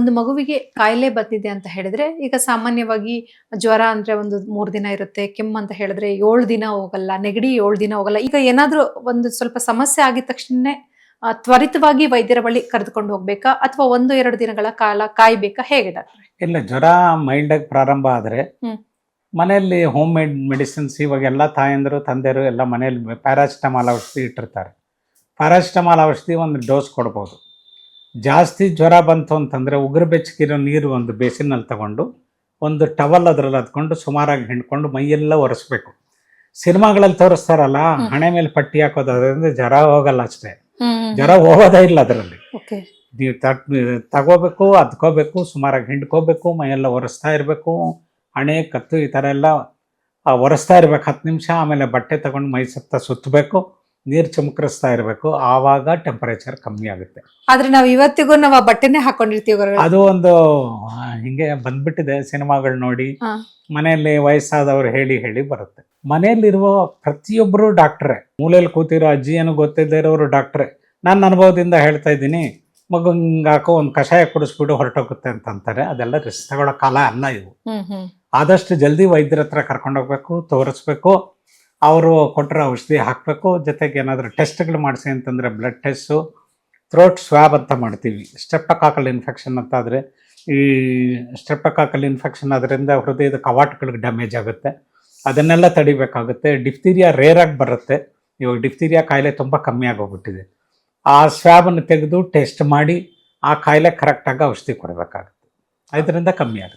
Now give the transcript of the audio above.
ಒಂದು ಮಗುವಿಗೆ ಕಾಯಿಲೆ ಬಂದಿದೆ ಅಂತ ಹೇಳಿದ್ರೆ ಈಗ ಸಾಮಾನ್ಯವಾಗಿ ಜ್ವರ ಅಂದ್ರೆ ಒಂದು ಮೂರ್ ದಿನ ಇರುತ್ತೆ ಕೆಮ್ಮು ಅಂತ ಹೇಳಿದ್ರೆ ಏಳು ದಿನ ಹೋಗಲ್ಲ ನೆಗಡಿ ಏಳು ದಿನ ಹೋಗಲ್ಲ. ಈಗ ಏನಾದ್ರೂ ಒಂದು ಸ್ವಲ್ಪ ಸಮಸ್ಯೆ ಆಗಿದ ತಕ್ಷಣ ತ್ವರಿತವಾಗಿ ವೈದ್ಯರ ಬಳಿ ಕರೆದುಕೊಂಡು ಹೋಗ್ಬೇಕಾ? ಅಥವಾ ಒಂದು ಎರಡು ದಿನಗಳ ಕಾಲ ಕಾಯ್ಬೇಕಾ? ಹೇಗೆ ಡಾಕ್ಟರ್? ಇಲ್ಲ ಜ್ವರ ಆಗಿ ಪ್ರಾರಂಭ ಆದ್ರೆ. ಮನೆಯಲ್ಲಿ ಹೋಮ್ ಮೇಡ್ ಮೆಡಿಸಿನ್ಸ್ ಇವಾಗ ಎಲ್ಲ ತಾಯಂದರು ತಂದೆಯರು ಎಲ್ಲ ಮನೆಯಲ್ಲಿ ಪ್ಯಾರಾಸಿಟಮಾಲ್ ಔಷಧಿ ಇಟ್ಟಿರ್ತಾರೆ. ಪ್ಯಾರಾಸಿಟಮಾಲ್ ಔಷಧಿ ಒಂದು ಡೋಸ್ ಕೊಡ್ಬೋದು. ಜಾಸ್ತಿ ಜ್ವರ ಬಂತು ಅಂತಂದರೆ ಉಗುರು ಬೆಚ್ಚಗಿರೋ ನೀರು ಒಂದು ಬೇಸಿನಲ್ಲಿ ತಗೊಂಡು ಒಂದು ಟವಲ್ ಅದರಲ್ಲಿ ಹತ್ಕೊಂಡು ಸುಮಾರಾಗಿ ಹಿಂಡ್ಕೊಂಡು ಮೈಯೆಲ್ಲ ಒರೆಸ್ಬೇಕು. ಸಿನಿಮಾಗಳಲ್ಲಿ ತೋರಿಸ್ತಾರಲ್ಲ. ಹಣೆ ಮೇಲೆ ಪಟ್ಟಿ ಹಾಕೋದು ಅದರಿಂದ ಜ್ವರ ಹೋಗಲ್ಲ ಅಷ್ಟೇ. ಜ್ವರ ಹೋಗೋದೇ ಇಲ್ಲ ಅದರಲ್ಲಿ. ನೀವು ತಗ್ ತಗೋಬೇಕು ಅದ್ಕೋಬೇಕು ಸುಮಾರಾಗಿ ಹಿಂಡ್ಕೋಬೇಕು ಮೈಯೆಲ್ಲ ಒರೆಸ್ತಾ ಇರಬೇಕು ಹಣೆ ಕತ್ತು ಈ ಥರ ಎಲ್ಲ ಒರೆಸ್ತಾ ಇರ್ಬೇಕು ಹತ್ತು ನಿಮಿಷ ಆಮೇಲೆ ಬಟ್ಟೆ ತಗೊಂಡು ಮೈ ಸುತ್ತ ಸುತ್ತಬೇಕು. ನೀರು ಚಮಕರಿಸ್ತಾ ಇರಬೇಕು ಆವಾಗ ಟೆಂಪರೇಚರ್ ಕಮ್ಮಿ ಆಗುತ್ತೆ. ಆದ್ರೆ ನಾವು ಇವತ್ತಿಗೂ ನಾವು ಆ ಬಟ್ಟೆನೆ ಹಾಕೊಂಡಿರ್ತೀವಿ. ಅದು ಒಂದು ಹಿಂಗೆ ಬಂದ್ಬಿಟ್ಟಿದೆ ಸಿನಿಮಾಗಳು ನೋಡಿ. ಮನೆಯಲ್ಲಿ ವಯಸ್ಸಾದವ್ರು ಹೇಳಿ ಹೇಳಿ ಬರುತ್ತೆ. ಮನೆಯಲ್ಲಿರುವ ಪ್ರತಿಯೊಬ್ಬರು ಡಾಕ್ಟ್ರೆ. ಮೂಲೆಯಲ್ಲಿ ಕೂತಿರೋ ಅಜ್ಜಿ ಏನು ಗೊತ್ತಿದ್ದೇ ಇರೋರು ಡಾಕ್ಟ್ರೆ. ನನ್ನ ಅನುಭವದಿಂದ ಹೇಳ್ತಾ ಇದ್ದೀನಿ ಮಗು ಹಿಂಗೆ ಹಾಕೋ ಒಂದು ಕಷಾಯ ಕುಡಿಸ್ಬಿಟ್ಟು ಹೊರಟೋಗುತ್ತೆ ಅಂತ ಅಂತಾರೆ. ಅದೆಲ್ಲ ರಿಸ್ಕ್ ತಗೊಳ್ಳೋ ಕಾಲ ಅಲ್ಲ ಇವು. ಆದಷ್ಟು ಜಲ್ದಿ ವೈದ್ಯರ ಹತ್ರ ಕರ್ಕೊಂಡೋಗ್ಬೇಕು ತೋರಿಸ್ಬೇಕು. ಅವರು ಕೊಟ್ಟರೆ ಔಷಧಿ ಹಾಕಬೇಕು. ಜೊತೆಗೆ ಏನಾದರೂ ಟೆಸ್ಟ್ಗಳು ಮಾಡಿಸಿ ಅಂತಂದರೆ ಬ್ಲಡ್ ಟೆಸ್ಟು ಥ್ರೋಟ್ ಸ್ವ್ಯಾಬ್ ಅಂತ ಮಾಡ್ತೀವಿ. ಸ್ಟೆಪ್ಪಕಾಕಲ್ ಇನ್ಫೆಕ್ಷನ್ ಅಂತ ಆದರೆ, ಈ ಸ್ಟೆಪ್ಪಕಾಕಲ್ ಇನ್ಫೆಕ್ಷನ್ ಅದರಿಂದ ಹೃದಯದ ಕವಾಟಗಳಿಗೆ ಡ್ಯಾಮೇಜ್ ಆಗುತ್ತೆ. ಅದನ್ನೆಲ್ಲ ತಡಿಬೇಕಾಗುತ್ತೆ. ಡಿಫ್ತೀರಿಯಾ ರೇರಾಗಿ ಬರುತ್ತೆ. ಇವಾಗ ಡಿಫ್ತೀರಿಯಾ ಕಾಯಿಲೆ ತುಂಬ ಕಮ್ಮಿ ಆಗೋಗ್ಬಿಟ್ಟಿದೆ. ಆ ಸ್ವ್ಯಾಬನ್ನು ತೆಗೆದು ಟೆಸ್ಟ್ ಮಾಡಿ, ಆ ಕಾಯಿಲೆ ಕರೆಕ್ಟಾಗಿ ಔಷಧಿ ಕೊಡಬೇಕಾಗುತ್ತೆ. ಅದರಿಂದ ಕಮ್ಮಿ ಆಗುತ್ತೆ.